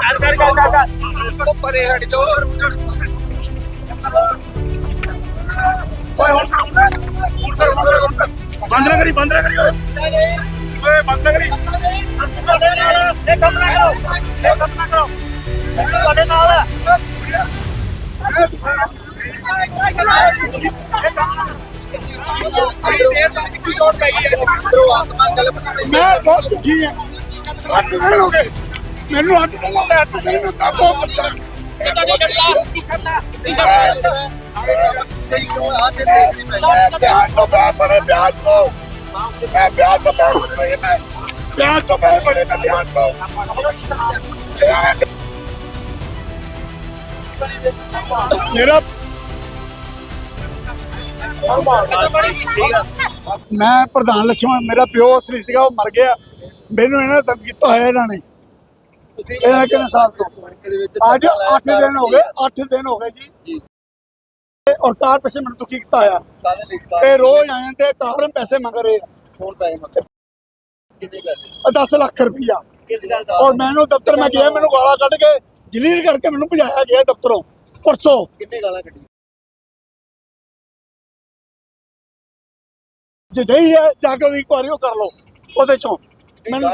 ਕਰ ਕਰ ਕਰ ਕਰ ਪਰੇ ਹਟ ਜੋ ਓਏ ਹੁਣ ਬੰਦ ਨਾ ਕਰੀ ਬੰਦ ਨਾ ਕਰੀ ਓਏ ਓਏ ਬੰਦ ਨਾ ਕਰੀ ਇਹ ਕੰਮ ਨਾ ਕਰੋ ਇਹ ਕੰਮ ਨਾ ਕਰੋ ਤੁਹਾਡੇ ਨਾਲ ਹੈ। ਮੈਂ ਬਹੁਤ ਦੁਖੀ ਹਾਂ ਅੱਠ ਦਿਨ ਹੋ ਗਏ ਮੈਨੂੰ ਅੱਠ ਦਿਨ ਹੋ ਗਏ ਅੱਠ ਦਿਨ ਮੈਂ? ਬਹੁਤ ਪਰੇਸ਼ਾਨ ਪਿਆਰ ਤੋਂ ਮੈਂ ਬੜੇ ਪਿਆਰ ਤੋਂ। ਮੈਂ ਪਿਆਰ ਤੋਂ ਮੈਂ ਬੜੇ ਮੈਂ। ਪਿਆਰ ਤੋਂ ਮੈਂ ਬੜੇ ਮੈਂ ਪਿਆਰ ਤੋਂ। ਮੇਰਾ ਮੈਂ ਪ੍ਰਧਾਨ ਲక్ష్ਮਣ ਮੇਰਾ ਪਿਓ ਅਸਲੀ ਸੀਗਾ ਉਹ ਮਰ ਗਿਆ। ਮੈਨੂੰ ਇਹਨਾਂ ਤੰਗ ਕੀਤਾ ਹੋਇਆ ਇਹਨਾਂ ਨੇ। ਇਹਨਾਂ ਕਿੰਨੇ ਸਾਲ ਤੋਂ? ਅੱਜ 8 ਦਿਨ ਹੋ ਗਏ 8 ਦਿਨ ਹੋ ਗਏ ਜੀ। ਔਰ ਕਾਰ ਪੈਸੇ ਮੈਨੂੰ ਦੁਖੀ ਕੀਤਾ ਹੋਇਆ। ਇਹ ਰੋਜ਼ ਆਏ ਤੇ ਕਾਰ ਪੈਸੇ ਮੰਗ ਰਹੇ ਆ? ਆਹ 10 ਲੱਖ ਰੁਪਈਆ। ਔਰ ਮੈਨੂੰ ਦਫ਼ਤਰ ਮੈਂ ਗਿਆ ਮੈਨੂੰ ਗਾਲਾਂ ਕੱਢ ਕੇ ਜਲੀਲ ਕਰਕੇ ਮੈਨੂੰ ਭਜਾਇਆ ਗਿਆ ਦਫ਼ਤਰੋਂ ਪਰਸੋਂ। ਜੇ ਨਹੀਂ ਹੈ ਜਾ ਕੇ ਉਹਦੀ ਇਨਕੁਆਰੀ ਉਹ ਕਰ ਲਓ ਉਹਦੇ ਚੋਂ। ਮੈਨੂੰ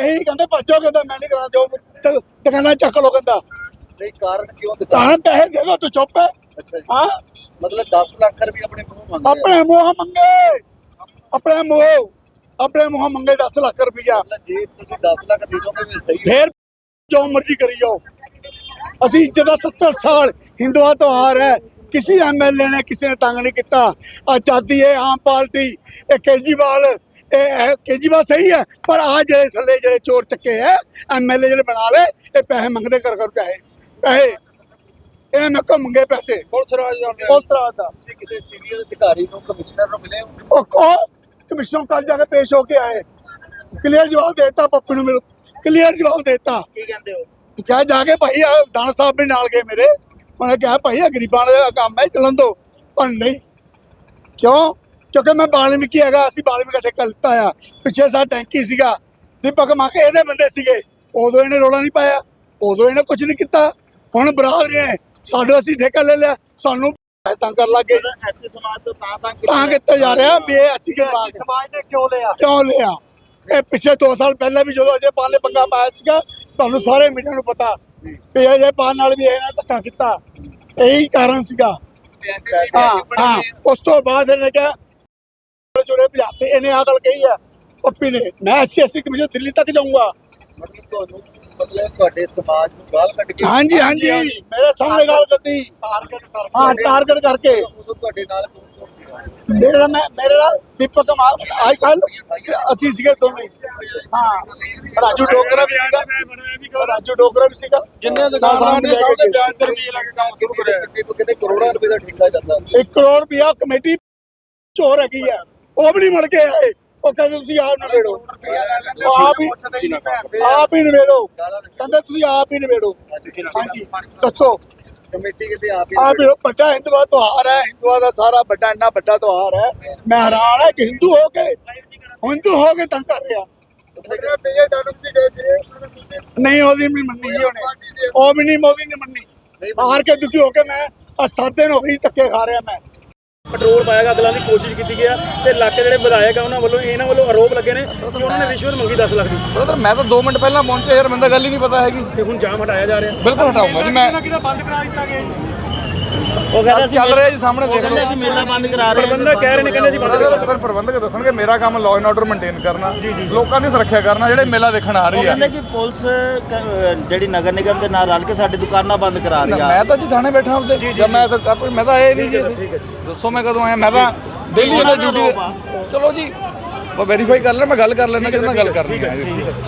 ਇਹੀ ਕਹਿੰਦੇ ਭੱਜੋ ਕਹਿੰਦਾ ਮੈਂ ਨਹੀਂ ਕਰਾਂ ਜੋ ਦ- ਦੁਕਾਨਾਂ ਚੱਕ ਲਓ ਕਹਿੰਦਾ। ਕਾਰਨ ਕਿਉਂ ਤਾਂ ਪੈਸੇ ਦੇ ਦੋ ਤੂੰ ਚੁੱਪ ਹੈ। ਅੱਛਾ ਜੀ। ਹਾਂ? ਮਤਲਬ 10 ਲੱਖ ਰੁਪਏ ਆਪਣੇ ਮੂੰਹ ਮੰਗਦੇ ਆ। ਆਪਣੇ ਮੂੰਹ ਮੰਗੇ। ਆਪਣੇ ਮੂੰਹ। ਆਪਣੇ ਮੂੰਹ ਮੰਗੇ 10 ਲੱਖ ਮਤਲਬ ਜੇ ਤੁਸੀਂ 10 ਲੱਖ ਦੇ ਦੋਗੇ ਵੀ ਸਹੀ ਫੇਰ ਜੋ ਮਰਜ਼ੀ ਕਰੀ ਜਾਓ। ਅਸੀਂ ਜਦੋਂ 70 ਸਾਲ ਹਿੰਦੂਆਂ ਤੋਂ ਹਾਰ ਹੈ। ਕਿਸੇ ਐਮਐਲਏ ਨੇ ਕਿਸੇ ਨੇ ਤੰਗ ਨਹੀਂ ਕੀਤਾ। ਆਜ਼ਾਦੀ ਹੈ ਆਮ ਪਾਰਟੀ ਇਹ ਕੇਜੀਵਾਲ ਇਹ ਇਹ ਕੇਜੀਵਾਲ ਸਹੀ ਹੈ ਪਰ ਆ ਜਿਹੜੇ ਥੱਲੇ ਜਿਹੜੇ ਚੋਰ ਚੱਕੇ ਹੈ ਐਮਐਲਏ ਜਿਹੜੇ ਬਣਾ ਲਏ ਇਹ ਪੈਸੇ ਮੰਗਦੇ ਕਰ ਕਰ ਪੈਸੇ ਪੈਸੇ। ਇਹਨਾਂ ਨੇ ਕੋ ਮੰਗੇ ਪੈਸੇ? ਪੁਲਿਸ ਰਾਜ ਜਾਂਦੇ ਪੁਲਿਸ ਰਾਤ ਦਾ। ਕਿਸੇ ਸੀਨੀਅਰ ਅਧਿਕਾਰੀ ਨੂੰ ਕਮਿਸ਼ਨਰ ਨੂੰ ਮਿਲੇ ਉਹ ਕੋ ਕਮਿਸ਼ਨ ਕੱਲ ਜਾ ਕੇ ਪੇਸ਼ ਹੋ ਕੇ ਆਏ। ਕਲੀਅਰ ਜਵਾਬ ਦੇਤਾ ਪੱਪੀ ਨੂੰ ਮਿਲ ਕਲੀਅਰ ਜਵਾਬ ਦੇਤਾ। ਕੀ ਕਹਿੰਦੇ ਹੋ? ਤੂੰ ਕਿਹਾ ਜਾ ਕੇ ਭਾਈ ਆ ਦਾਣਾ ਸਾਹਿਬ ਵੀ ਨਾਲ ਗਏ ਮੇਰੇ। ਉਹਨੇ ਕਿਹਾ ਭਾਈ ਆ ਗਰੀਬਾਂ ਦਾ ਕੰਮ ਹੈ ਚੱਲਣ ਦੋ। ਪਰ ਨਹੀਂ। ਕਿਉਂ? ਕਿਉਂਕਿ ਮੈਂ ਬਾਲਮੀਕੀ ਹੈਗਾ ਅਸੀਂ ਬਾਲਮੀਕੀ ਦਾ ਠੇਕਾ ਲਿੱਤਾ ਆ ਪਿੱਛੇ ਸਾ ਟੈਂਕੀ ਸੀਗਾ। ਦੀਪਕ ਮਾਕੇ ਇਹਦੇ ਬੰਦੇ ਸੀਗੇ। ਉਦੋਂ ਇਹਨੇ ਰੋਲਾ ਨਹੀਂ ਪਾਇਆ। ਉਦੋਂ ਇਹਨੇ ਕੁਝ ਨਹੀਂ ਕੀਤਾ। ਹੁਣ ਬਰਾਦਰੀ ਨੇ ਸਾਡੇ ਅਸੀਂ ਠੇਕਾ ਲੈ ਲਿਆ। ਸਾਨੂੰ ਤੰਗ ਕਰ ਲੱਗੇ ਐਸੇ ਸਮਾਜ ਤੋਂ ਤਾਂ ਤਾਂ ਤਾਂ ਕਿੱਥੇ ਜਾ ਰਿਹਾ ਵੀ ਇਹ ਅਸੀਂ ਕਿਉਂ ਸਮਾਜ ਨੇ ਕਿਉਂ ਲਿਆ? ਕਿਉਂ ਲਿਆ? ਇਹ ਪਿਛੇ 2 ਸਾਲ ਪਹਿਲਾਂ ਵੀ ਜਦੋਂ ਅਜੇ ਪਾਲ ਨੇ ਪੰਗਾ ਪਾਇਆ ਸੀਗਾ ਤੁਹਾਨੂੰ ਸਾਰੇ ਮੀਡੀਆ ਨੂੰ ਪਤਾ ਵੀ ਅਜੇ ਪਾਲ ਨਾਲ ਵੀ ਇਹਨਾਂ ਧੱਕਾ ਕੀਤਾ। ਇਹੀ ਕਾਰਨ ਸੀਗਾ। ਹਾਂ ਹਾਂ। ਉਸ ਤੋਂ ਬਾਅਦ ਇਹਨੇ ਕਿਹਾ ਜੁੜੇ ਭਜਾਤੇ ਇਹਨੇ ਆ ਗੱਲ ਕਹੀ ਹੈ। ਪੱਪੀ ਨੇ ਮੈਂ ਐਸੀ ਐਸੀ ਕਮਿਸ਼ਨ ਦਿੱਲੀ ਤੱਕ ਜਾਊਂਗਾ। ਮਤਲਬ ਤੁਹਾਨੂੰ ਮਤਲਬ ਤੁਹਾਡੇ ਸਮਾਜ ਨੂੰ ਗਾਲ ਕੱਢ ਕੇ ਹਾਂਜੀ ਹਾਂਜੀ ਮੇਰੇ ਸਾਹਮਣੇ ਗੱਲ ਕਰਦੀ ਟਾਰਗੇਟ ਕਰ ਹਾਂ ਟਾਰਗੇਟ ਕਰਕੇ। ਉਦੋਂ ਤੁਹਾਡੇ ਨਾਲ ਕੌਣ ਕੌਣ ਸੀਗਾ ਮੇਰੇ ਨਾਲ ਮੈਂ ਮੇਰੇ ਨਾਲ ਦੀਪਕ ਮਾ ਆਈ ਕੱਲ। ਅਸੀਂ ਸੀਗੇ ਦੋਵੇਂ ਹਾਂ ਰਾਜੂ ਡੋਗਰਾ ਵੀ ਸੀਗਾ। ਰਾਜੂ ਡੋਗਰਾ ਵੀ ਸੀਗਾ। ਜਿੰਨੇ ਦੁਕਾਨਦਾਰ ਨੇ? ਸਭ ਦੇ ਵਿਆਜ ਤੇ ਰੁਪਏ ਲੱਗ ਕੰਮ ਸ਼ੁਰੂ ਕਰਿਆ। ਕਿਤੇ ਕਰੋੜਾਂ ਰੁਪਏ ਦਾ ਠੇਕਾ ਜਾਂਦਾ। 1 ਕਰੋੜ ਰੁਪਇਆ ਕਮੇਟੀ ਚੋਰ ਹੈਗੀ ਆ ਉਹ ਵੀ ਨਹੀਂ ਮੜ ਕੇ ਆਏ। ਉਹ ਕਹਿੰਦੇ ਤੁਸੀਂ ਆਪ ਨਵੇੜੋ। ਆਪ ਹੀ ਆਪ ਹੀ ਨਵੇੜੋ। ਕਹਿੰਦੇ ਤੁਸੀਂ ਆਪ ਹੀ ਨਵੇੜੋ। ਹਾਂਜੀ ਦੱਸੋ। ਕਮੇਟੀ ਕਿਤੇ ਆਪ ਹੀ ਆਪ ਹੀ ਵੱਡਾ ਹਿੰਦੂਆ ਤਿਉਹਾਰ ਹੈ। ਹਿੰਦੂਆਂ ਦਾ ਸਾਰਾ ਵੱਡਾ ਇੰਨਾ ਵੱਡਾ ਤਿਉਹਾਰ ਹੈ। ਮੈਂ ਹੈਰਾਨ ਹੈ ਕਿ ਹਿੰਦੂ ਹੋ ਕੇ ਹਿੰਦੂ ਹੋ ਕੇ ਤੰਗ ਕਰ ਰਿਹਾ। ਨਹੀਂ ਉਹਦੀ ਨਹੀਂ ਮੰਨੀ ਉਹਨੇ। ਉਹ ਵੀ ਨਹੀਂ ਮੋਦੀ ਨੇ ਮੰਨੀ। ਹਾਰ ਕੇ ਦੁਖੀ ਹੋ ਕੇ ਮੈਂ ਆ ਸੱਤ ਦਿਨ ਹੋ ਗਈ ਧੱਕੇ ਖਾ ਰਿਹਾ ਮੈਂ। ਪੈਟਰੋਲ ਪਾਇਆ ਗਿਆ ਅਗਲਾਂ ਦੀ ਕੋਸ਼ਿਸ਼ ਕੀਤੀ ਗਿਆ ਤੇ ਇਲਾਕੇ ਜਿਹੜੇ ਵਿਧਾਇਕ ਆ ਉਹਨਾਂ ਵੱਲੋਂ ਇਹਨਾਂ ਵੱਲੋਂ ਆਰੋਪ ਲੱਗੇ ਨੇ ਕਿ ਉਹਨਾਂ ਨੇ ਰਿਸ਼ਵਤ ਮੰਗੀ 10 ਲੱਖ ਦੀ। ਬ੍ਰਦਰ ਮੈਂ ਤਾਂ 2 ਮਿੰਟ ਪਹਿਲਾਂ ਪਹੁੰਚਿਆ ਯਾਰ ਮੈਨੂੰ ਤਾਂ ਗੱਲ ਹੀ ਨਹੀਂ ਪਤਾ ਹੈਗੀ। ਤੇ ਹੁਣ ਜਾਮ ਹਟਾਇਆ ਜਾ ਰਿਹਾ। ਬਿਲਕੁਲ ਹਟਾਉਂਗਾ ਜੀ ਮੈਂ ਉਹ ਕਹਿੰਦਾ ਸੀ ਚੱਲ ਰਿਹਾ ਜੀ ਸਾਹਮਣੇ ਦੇਖ ਕਹਿੰਦੇ ਲਓ। ਸੀ ਮੇਲਾ ਬੰਦ ਕਰਾ ਰਹੇ ਪ੍ਰਬੰਧਕ ਕਹਿ ਰਹੇ ਨੇ ਕਹਿੰਦੇ ਜੀ ਬੰਦ ਫਿਰ ਪ੍ਰਬੰਧਕ ਦੱਸਣਗੇ ਮੇਰਾ ਕੰਮ ਲਾਅ ਐਂਡ ਆਰਡਰ ਮੇਨਟੇਨ ਕਰਨਾ। ਲੋਕਾਂ ਦੀ ਸੁਰੱਖਿਆ ਕਰਨਾ ਜਿਹੜੇ ਮੇਲਾ ਦੇਖਣ ਆ ਰਹੀ ਆ। ਕਹਿੰਦੇ ਕਿ ਪੁਲਿਸ ਜਿਹੜੀ ਨਗਰ ਨਿਗਮ ਦੇ ਨਾਲ ਰਲ ਕੇ ਸਾਡੀ ਦੁਕਾਨਾਂ ਬੰਦ ਕਰਾ ਰਹੀ ਆ। ਮੈਂ ਤਾਂ ਜੀ ਥਾਣੇ ਬੈਠਾ ਉੱਤੇ ਜਾਂ ਮੈਂ ਤਾਂ ਮੈਂ ਤਾਂ ਆਇਆ ਨਹੀਂ ਜੀ। ਦੱਸੋ ਮੈਂ ਕਦੋਂ ਆਇਆ? ਮੈਂ ਤਾਂ ਉਹਨਾਂ ਦਾ ਡਿਊਟੀ। ਚਲੋ ਜੀ ਉਹ ਵੈਰੀਫਾਈ ਕਰ ਲੈ ਮੈਂ ਗੱਲ ਕਰ ਲੈਣਾ ਜਿਹਦੇ ਨਾਲ ਗੱਲ ਕਰਨੀ ਹੈ।